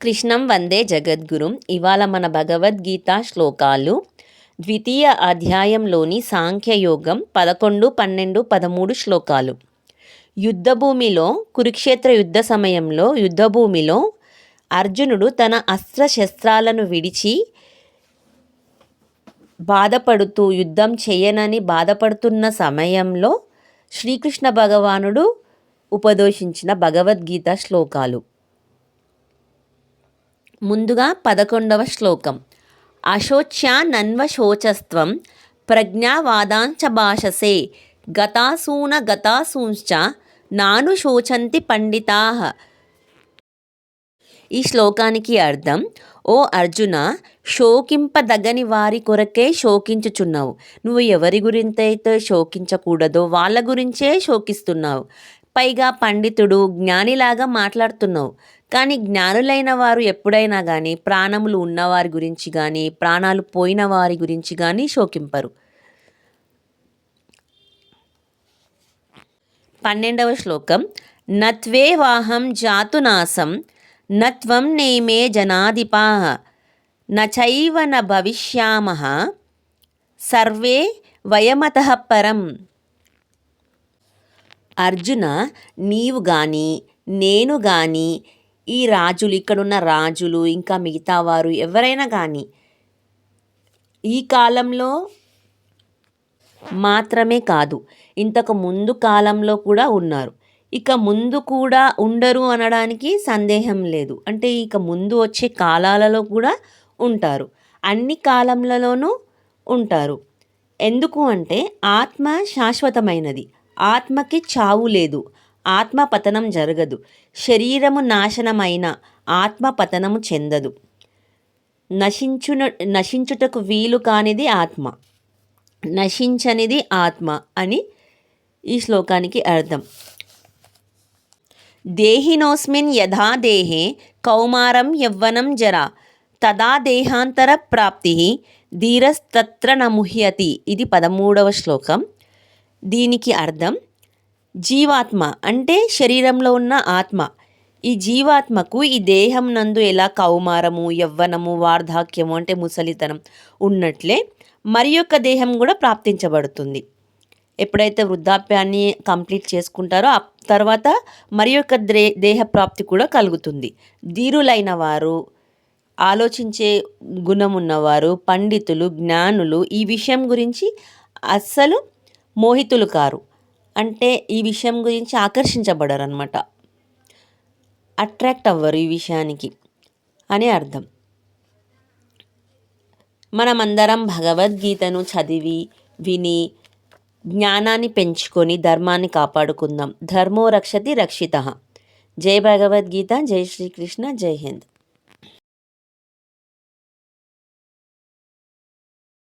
కృష్ణం వందే జగద్గురుం. ఇవాళ మన భగవద్గీత శ్లోకాలు ద్వితీయ అధ్యాయంలోని సాంఖ్యయోగం పదకొండు పన్నెండు పదమూడు శ్లోకాలు. యుద్ధభూమిలో కురుక్షేత్ర యుద్ధ సమయంలో యుద్ధభూమిలో అర్జునుడు తన అస్త్రశస్త్రాలను విడిచి బాధపడుతూ యుద్ధం చేయనని బాధపడుతున్న సమయంలో శ్రీకృష్ణ భగవానుడు ఉపదేశించిన భగవద్గీత శ్లోకాలు. ముందుగా పదకొండవ శ్లోకం. అశోచ్యానన్వశోచస్త్వం ప్రజ్ఞావాదాంచ భాషసే గతాసూన గతాసూంశ్చ నాను శోచంతి పండితా. ఈ శ్లోకానికి అర్థం ఓ అర్జున శోకింపదగని వారి కొరకే శోకించుచున్నావు. నువ్వు ఎవరి గురించైతే శోకించకూడదో వాళ్ళ గురించే శోకిస్తున్నావు. పైగా పండితుడు జ్ఞానిలాగా మాట్లాడుతున్నావు. కానీ జ్ఞానులైన వారు ఎప్పుడైనా కానీ ప్రాణములు ఉన్నవారి గురించి కానీ ప్రాణాలు పోయిన వారి గురించి కానీ శోకింపరు. పన్నెండవ శ్లోకం. నత్వే వాహం జాతునాసం నత్వం నేమే జనాధిపా నైవ న భవిష్యామ సర్వే వయమత పరం. అర్జున నీవు కానీ నేను కానీ ఈ రాజులు ఇక్కడున్న రాజులు ఇంకా మిగతా వారు ఎవరైనా కానీ ఈ కాలంలో మాత్రమే కాదు ఇంతకు ముందు కాలంలో కూడా ఉన్నారు. ఇక ముందు కూడా ఉండరు అనడానికి సందేహం లేదు. అంటే ఇక ముందు వచ్చే కాలాలలో కూడా ఉంటారు. అన్ని కాలంలోనూ ఉంటారు. ఎందుకు అంటే ఆత్మ శాశ్వతమైనది. ఆత్మకి చావు లేదు. ఆత్మ పతనం జరగదు. శరీరము నాశనమైన ఆత్మ పతనము చెందదు. నశించున నశించుటకు వీలు కానిది ఆత్మ. నశించనిది ఆత్మ అని ఈ శ్లోకానికి అర్థం. దేహినోస్మిన్ యథా దేహే కౌమారం యవ్వనం జరా. తదా దేహాంతర ప్రాప్తి. ధీరస్తత్ర నముహ్యతి ఇది పదమూడవ శ్లోకం. దీనికి అర్థం జీవాత్మ అంటే శరీరంలో ఉన్న ఆత్మ. ఈ జీవాత్మకు ఈ దేహం నందు ఎలా కౌమారము యవ్వనము వార్ధాక్యము అంటే ముసలితనం ఉన్నట్లే మరి యొక్క దేహం కూడా ప్రాప్తించబడుతుంది. ఎప్పుడైతే వృద్ధాప్యాన్ని కంప్లీట్ చేసుకుంటారో ఆ తర్వాత మరి యొక్క దే దేహ ప్రాప్తి కూడా కలుగుతుంది. ధీరులైన వారు ఆలోచించే గుణం ఉన్నవారు పండితులు జ్ఞానులు ఈ విషయం గురించి అస్సలు మోహితులు కారు. అంటే ఈ విషయం గురించి ఆకర్షించబడరు అనమాట అట్రాక్ట్ అవ్వరు ఈ విషయానికి అని అర్థం. మనమందరం భగవద్గీతను చదివి విని జ్ఞానాన్ని పెంచుకొని ధర్మాన్ని కాపాడుకుందాం. ధర్మో రక్షతి రక్షిత. జై భగవద్గీత జై శ్రీకృష్ణ జై హింద్.